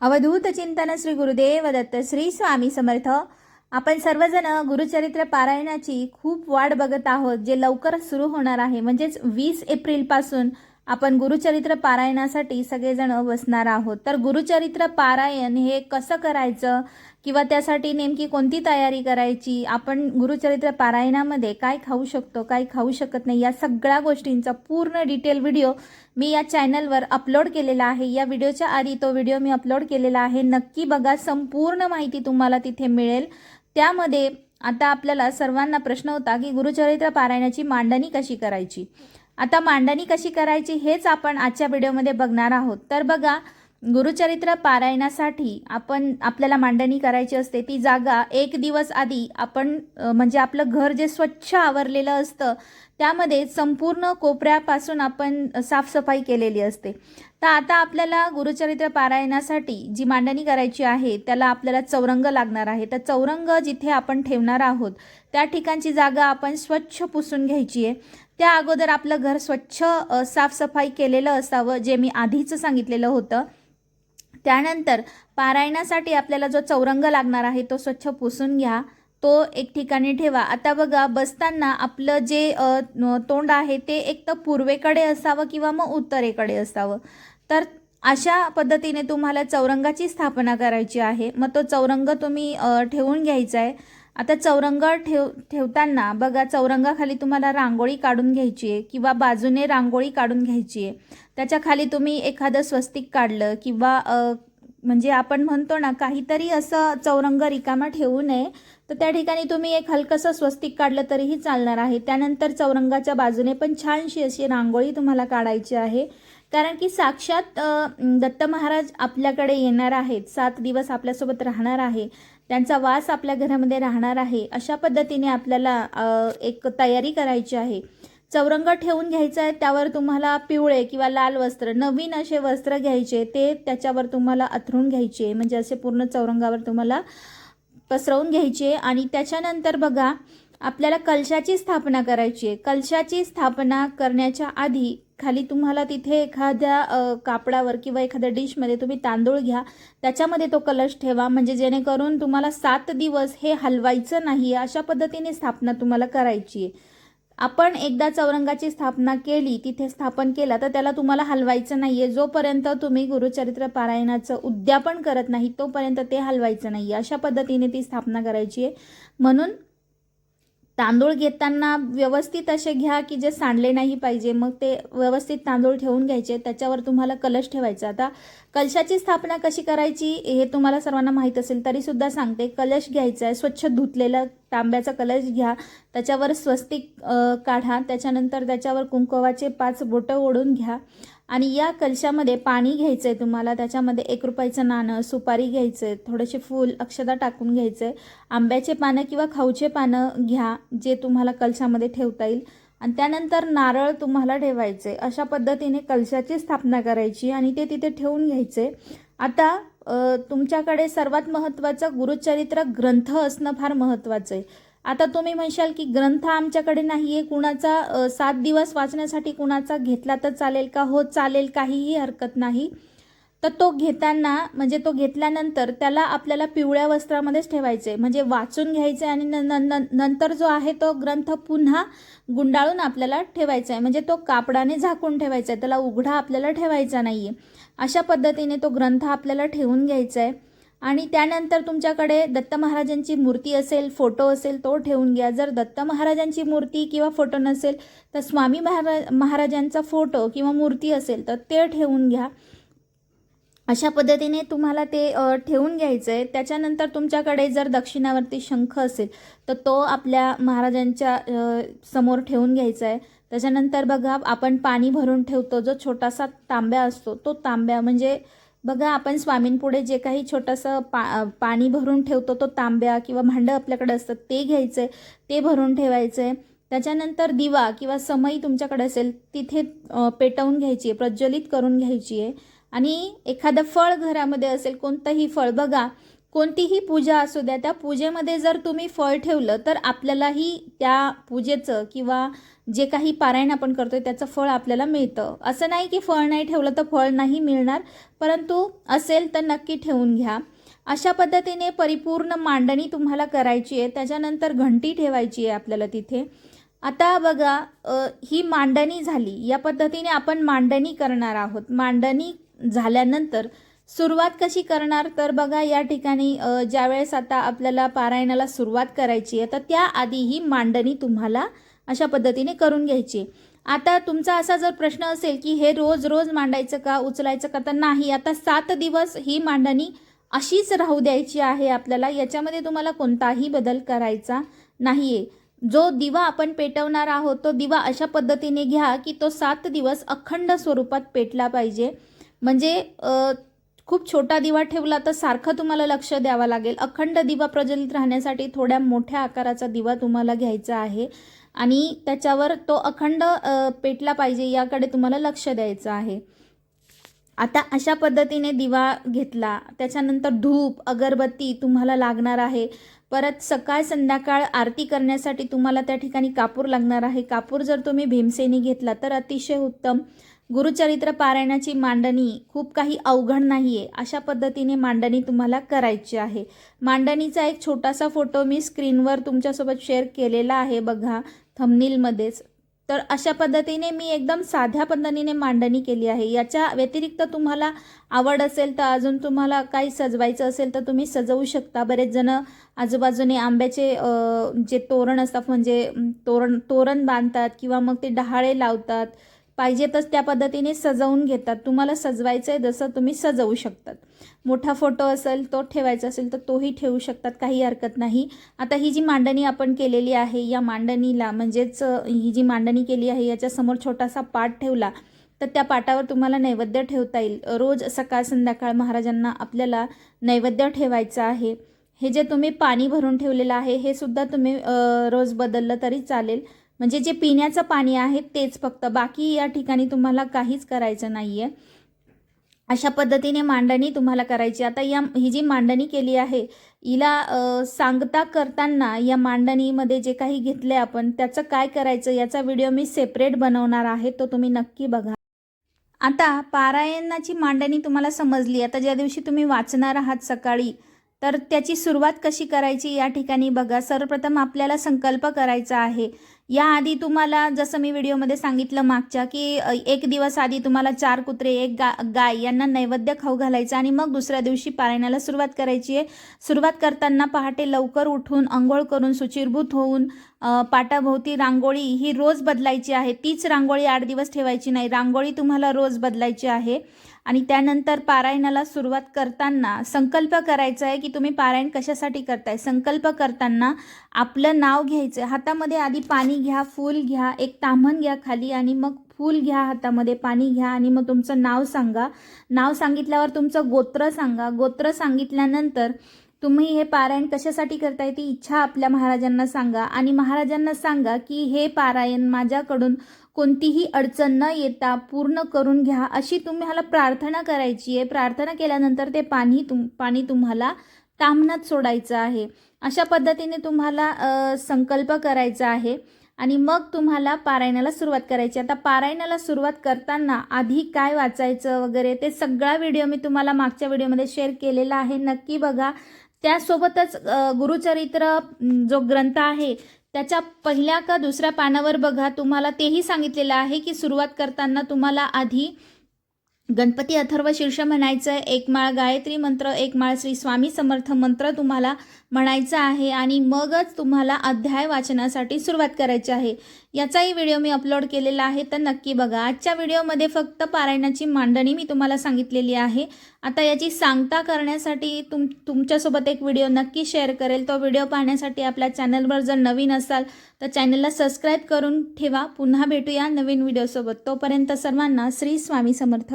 अवधूत चिंतन श्री गुरुदेव दत्त श्री स्वामी समर्थ. आपण सर्वजण गुरुचरित्र पारायणाची खूप वाट बघत आहोत जे लवकर सुरू होणार आहे. म्हणजेच वीस एप्रिलपासून आपण गुरुचरित्र पारायणासाठी सगळेजण बसणार आहोत. तर गुरुचरित्र पारायण हे कसं करायचं? किंवा त्यासाठी नेमकी कोणती तयारी करायची? आपण गुरुचरित्र पारायणामध्ये काय खाऊ शकतो काय खाऊ शकत नाही या सगळ्या गोष्टींचा पूर्ण डिटेल व्हिडिओ मी या चॅनलवर अपलोड केलेला आहे. या व्हिडिओच्या आधी तो व्हिडिओ मी अपलोड केलेला आहे. नक्की बघा संपूर्ण माहिती तुम्हाला तिथे मिळेल. त्यामध्ये आता आपल्याला सर्वांना प्रश्न होता की गुरुचरित्र पारायणाची मांडणी कशी करायची? आता मांडणी कशी करायची हेच आपण आजच्या व्हिडिओमध्ये बघणार आहोत. तर बघा गुरुचरित्र पारायणासाठी आपण आपल्याला मांडणी करायची असते. ती जागा एक दिवस आधी आपण म्हणजे आपलं घर जे स्वच्छ आवरलेलं असतं त्यामध्ये संपूर्ण कोपऱ्यापासून आपण साफसफाई केलेली असते. तर आता आपल्याला गुरुचरित्र पारायणासाठी जी मांडणी करायची आहे त्याला आपल्याला चौरंग लागणार आहे. तर चौरंग जिथे आपण ठेवणार आहोत त्या ठिकाणची जागा आपण स्वच्छ पुसून घ्यायची आहे. त्या अगोदर आपलं घर स्वच्छ साफसफाई केलेलं असावं जे मी आधीच सांगितलेलं होतं. त्यानंतर पारायणासाठी आपल्याला जो चौरंग लागणार आहे तो स्वच्छ पुसून घ्या. तो एक ठिकाणी ठेवा. आता बघा बसताना आपलं जे तोंड आहे ते एक तर पूर्वेकडे असावं किंवा मग उत्तरेकडे असावं. तर अशा पद्धतीने तुम्हाला चौरंगाची स्थापना करायची आहे. मग तो चौरंग तुम्ही ठेवून घ्यायचा आहे. आता चौरंग ठेव ठेवताना बघा चौरंगाखाली तुम्हाला रांगोळी काढून घ्यायची आहे किंवा बाजूने रांगोळी काढून घ्यायची आहे. त्याच्याखाली तुम्ही एखादं स्वस्तिक काढलं किंवा म्हणजे आपण म्हणतो ना काहीतरी असं चौरंग रिकामा ठेवू नये तर त्या ठिकाणी तुम्ही एक हलकंसं स्वस्तिक काढलं तरीही चालणार आहे. त्यानंतर चौरंगाच्या बाजूने पण छानशी अशी रांगोळी तुम्हाला काढायची आहे. कारण की साक्षात दत्त महाराज आपल्याकडे येणार आहेत सात दिवस आपल्यासोबत राहणार आहे. त्यांचा वास आपल्या घरामध्ये राहणार आहे. अशा पद्धतीने आपल्याला एक तयारी करायची आहे. चौरंग ठेवून घ्यायचं आहे त्यावर तुम्हाला पिवळे किंवा लाल वस्त्र नवीन असे वस्त्र घ्यायचे ते त्याच्यावर तुम्हाला अथरून घ्यायचे म्हणजे असे पूर्ण चौरंगावर तुम्हाला पसरवून घ्यायचे. आणि त्याच्यानंतर बघा आपल्याला कलशाची स्थापना करायची आहे. कलशाची स्थापना करण्याच्या आधी खाली तुम्हाला तिथे एखाद्या कापडावर किंवा एखाद्या डिशमध्ये तुम्ही तांदूळ घ्या. त्याच्यामध्ये तो कलश ठेवा. म्हणजे जेणेकरून तुम्हाला सात दिवस हे हलवायचं नाही अशा पद्धतीने स्थापना तुम्हाला करायची आहे. आपण एकदा चौरंगाची स्थापना केली तिथे स्थापन केला तर त्याला तुम्हाला हलवायचं नाही आहे. जोपर्यंत तुम्ही गुरुचरित्र पारायणाचं उद्यापन करत नाही तोपर्यंत ते हलवायचं नाही आहे. अशा पद्धतीने ती स्थापना करायची आहे. म्हणून तांदूळ घेताना व्यवस्थित असे घ्या की जे सांडले नाही पाहिजे. मग ते व्यवस्थित तांदूळ ठेवून घ्यायचे. त्याच्यावर तुम्हाला कलश ठेवायचा. आता कलशाची स्थापना कशी करायची हे तुम्हाला सर्वांना माहीत असेल तरीसुद्धा सांगते. कलश घ्यायचा आहे. स्वच्छ धुतलेला तांब्याचा कलश घ्या. त्याच्यावर स्वस्तिक काढा. त्याच्यानंतर त्याच्यावर कुंकवाचे पाच बोटं ओढून घ्या. आणि या कलशामध्ये पाणी घ्यायचं आहे तुम्हाला त्याच्यामध्ये एक रुपयाचं नाणं सुपारी घ्यायचं आहे थोडेसे फूल अक्षदा टाकून घ्यायचं आहे आंब्याचे पानं किंवा खाऊचे पानं घ्या जे तुम्हाला कलशामध्ये ठेवता येईल. आणि त्यानंतर नारळ तुम्हाला ठेवायचे अशा पद्धतीने कलशाची स्थापना करायची आणि ते तिथे ठेवून घ्यायचे आता तुमच्याकडे सर्वात महत्त्वाचं गुरुचरित्र ग्रंथ असणं फार महत्त्वाचं आहे आता तुम्ही म्हणशाल की ग्रंथ आमच्याकडे नाही आहे कुणाचा सात दिवस वाचण्यासाठी कुणाचा घेतला तर चालेल का? हो चालेल काहीही हरकत नाही. तर तो घेताना म्हणजे तो घेतल्यानंतर त्याला आपल्याला पिवळ्या वस्त्रामध्येच ठेवायचे. आहे. म्हणजे वाचून घ्यायचे आणि न- न- नंतर जो आहे तो ग्रंथ पुन्हा गुंडाळून आपल्याला ठेवायचा आहे म्हणजे तो कापडाने झाकून ठेवायचा आहे त्याला उघडा आपल्याला ठेवायचा नाही आहे अशा पद्धतीने तो ग्रंथ आपल्याला ठेवून घ्यायचा आहे आणि त्यानंतर तुमच्याकडे दत्त महाराजांची मूर्ती असेल फोटो असेल तो ठेवून घ्या. जर दत्त महाराजांची मूर्ती किंवा फोटो नसेल तर स्वामी महाराज महाराजांचा फोटो किंवा मूर्ती असेल तर ते ठेवून घ्या. अशा पद्धतीने तुम्हाला ते ठेवून घ्यायचं आहे त्याच्यानंतर तुमच्याकडे जर दक्षिणावरती शंख असेल तर तो आपल्या महाराजांच्या समोर ठेवून घ्यायचा आहे त्याच्यानंतर बघा आपण पाणी भरून ठेवतो. जो छोटासा तांब्या असतो तो तांब्या म्हणजे बघा आपण स्वामींपुढे जे काही छोटंसं पा पाणी भरून ठेवतो तो तांब्या किंवा भांडं आपल्याकडे असतं ते घ्यायचं आहे ते भरून ठेवायचं. आहे त्याच्यानंतर दिवा किंवा समई तुमच्याकडे असेल तिथे पेटवून घ्यायची आहे प्रज्वलित करून घ्यायची आहे. आणि एखादं फळ घरामध्ये असेल कोणतंही फळ बघा कोणतीही पूजा असू द्या त्या पूजेमध्ये जर तुम्ही फळ ठेवलं तर आपल्यालाही त्या पूजेचं किंवा जे काही पारायण आपण करतोय त्याचं फळ आपल्याला मिळतं. असं नाही की फळ नाही ठेवलं तर फळ नाही मिळणार परंतु असेल तर नक्की ठेवून घ्या. अशा पद्धतीने परिपूर्ण मांडणी तुम्हाला करायची आहे त्याच्यानंतर घंटी ठेवायची आहे आपल्याला तिथे. आता बघा ही मांडणी झाली. या पद्धतीने आपण मांडणी करणार आहोत. मांडणी झाल्यानंतर सुरुवात कशी करणार? तर बघा या ठिकाणी ज्यावेळेस आता आपल्याला पारायणाला सुरुवात करायची आहे तर त्याआधी ही मांडणी तुम्हाला अशा पद्धतीने करून घ्यायची आहे. आता तुमचा असा जर प्रश्न असेल की हे रोज रोज मांडायचं का उचलायचं का तर नाही. आता सात दिवस ही मांडणी अशीच राहू द्यायची आहे आपल्याला याच्यामध्ये तुम्हाला कोणताही बदल करायचा नाही आहे जो दिवा आपण पेटवणार आहोत तो दिवा अशा पद्धतीने घ्या की तो सात दिवस अखंड स्वरूपात पेटला पाहिजे. म्हणजे खूप छोटा दिवा ठेवला तर सारखं तुम्हाला लक्ष द्यावं लागेल. अखंड दिवा प्रज्वलित राहण्यासाठी थोड्या मोठ्या आकाराचा दिवा तुम्हाला घ्यायचा आहे आणि त्याच्यावर तो अखंड पेटला पाहिजे याकडे तुम्हाला लक्ष द्यायचं आहे. आता अशा पद्धतीने दिवा घेतला. त्याच्यानंतर धूप अगरबत्ती तुम्हाला लागणार आहे. परत सकाळ संध्याकाळ आरती करण्यासाठी तुम्हाला त्या ठिकाणी कापूर लागणार आहे. कापूर जर तुम्ही भीमसेनी घेतला तर अतिशय उत्तम. गुरुचरित्र पारायणाची मांडणी खूप काही अवघड नाही आहे अशा पद्धतीने मांडणी तुम्हाला करायची आहे. मांडणीचा एक छोटासा फोटो मी स्क्रीनवर तुमच्यासोबत शेअर केलेला आहे बघा थमनीलमध्येच तर अशा पद्धतीने मी एकदम साध्या पद्धतीने मांडणी केली आहे. याच्या व्यतिरिक्त तुम्हाला आवड असेल तर अजून तुम्हाला काही सजवायचं असेल तर तुम्ही सजवू शकता. बरेच जण आजूबाजूने आंब्याचे जे तोरण असतात म्हणजे तोरण तोरण बांधतात किंवा मग ते डहाळे लावतात. पाहिजे तर त्या पद्धतीने सजवून घेतात. तुम्हाला सजवायचं आहे जसं तुम्ही सजवू शकतात. मोठा फोटो असेल तो ठेवायचा असेल तर तोही ठेवू शकतात. काही हरकत नाही. आता ही जी मांडणी आपण केलेली आहे या मांडणीला म्हणजेच ही जी मांडणी केली आहे याच्यासमोर छोटासा पाट ठेवला तर त्या पाटावर तुम्हाला नैवेद्य ठेवता येईल. रोज सकाळ संध्याकाळ महाराजांना आपल्याला नैवेद्य ठेवायचं आहे. हे जे तुम्ही पाणी भरून ठेवलेलं आहे हे सुद्धा तुम्ही रोज बदललं तरी चालेल. म्हणजे जे पिण्याचं पाणी आहे तेच फक्त. बाकी या ठिकाणी तुम्हाला काहीच करायचं नाही आहे अशा पद्धतीने मांडणी तुम्हाला करायची. आता या ही जी मांडणी केली आहे हिला सांगता करताना या मांडणीमध्ये जे काही घेतलं आपण त्याचं काय करायचं याचा व्हिडिओ मी सेपरेट बनवणार आहे तो तुम्ही नक्की बघा. आता पारायणाची मांडणी तुम्हाला समजली. आता ज्या दिवशी तुम्ही वाचणार आहात सकाळी तर त्याची सुरुवात कशी करायची या ठिकाणी बघा. सर्वप्रथम आपल्याला संकल्प करायचा आहे. याआधी तुम्हाला जसं मी व्हिडिओमध्ये सांगितलं मागच्या की एक दिवस आधी तुम्हाला चार कुत्रे एक गा गाय यांना नैवेद्य खाऊ घालायचं आणि मग दुसऱ्या दिवशी पारायणाला सुरुवात करायची आहे. सुरुवात करताना पहाटे लवकर उठून आंघोळ करून सुचिरभूत होऊन पाटाभोवती रांगोळी ही रोज बदलायची आहे. तीच रांगोळी आठ दिवस ठेवायची नाही. रांगोळी तुम्हाला रोज बदलायची आहे. आणि त्यानंतर पारायणाला सुरुवात करताना संकल्प करायचा आहे की तुम्ही पारायण कशासाठी करताय? संकल्प करताना आपलं नाव घ्यायचं. हातामध्ये आधी पाणी घ्या फूल घ्या एक ताम्हण घ्या खाली आणि मग फूल घ्या हातामध्ये पाणी घ्या आणि मग तुमचं नाव सांगा. नाव सांगितल्यावर तुमचं गोत्र सांगा. गोत्र सांगितल्यानंतर तुम्ही हे पारायण कशासाठी करताय ती इच्छा आपल्या महाराजांना सांगा. आणि महाराजांना सांगा की हे पारायण माझ्याकडून कोणतीही अडचण न येता पूर्ण करून घ्या. अशी तुम्हाला प्रार्थना करायची आहे. प्रार्थना केल्यानंतर ते पाणी तुम पाणी तुम्हाला तामणात सोडायचं आहे. अशा पद्धतीने तुम्हाला संकल्प करायचा आहे. आणि मग तुम्हाला पारायणाला सुरुवात करायची. आता पारायणाला सुरुवात करताना आधी काय वाचायचं वगैरे ते सगळा व्हिडिओ मी तुम्हाला मागच्या व्हिडिओमध्ये शेअर केलेला आहे. नक्की बघा. त्यासोबतच गुरुचरित्र जो ग्रंथ आहे त्याच्या पहिल्या का दुसऱ्या पानावर बघा तुम्हाला तेही सांगितलेलं आहे की सुरुवात करताना तुम्हाला आधी गणपती अथर्व शीर्ष म्हणायचं आहे एक माळ गायत्री मंत्र एक माळ श्री स्वामी समर्थ मंत्र तुम्हाला म्हणायचा आहे आणि मगच तुम्हाला अध्याय वाचनासाठी सुरुवात करायची आहे. याचाही व्हिडिओ मी अपलोड केलेला आहे. तर नक्की बघा. आजच्या व्हिडिओमध्ये फक्त पारायणाची मांडणी मी तुम्हाला सांगितलेली आहे. आता याची सांगता करण्यासाठी तुम तुमच्यासोबत एक व्हिडिओ नक्की शेअर करेल. तो व्हिडिओ पाहण्यासाठी आपल्या चॅनलवर जर नवीन असाल तर चॅनलला सबस्क्राईब करून ठेवा. पुन्हा भेटूया नवीन व्हिडिओसोबत तोपर्यंत सर्वांना श्री स्वामी समर्थ.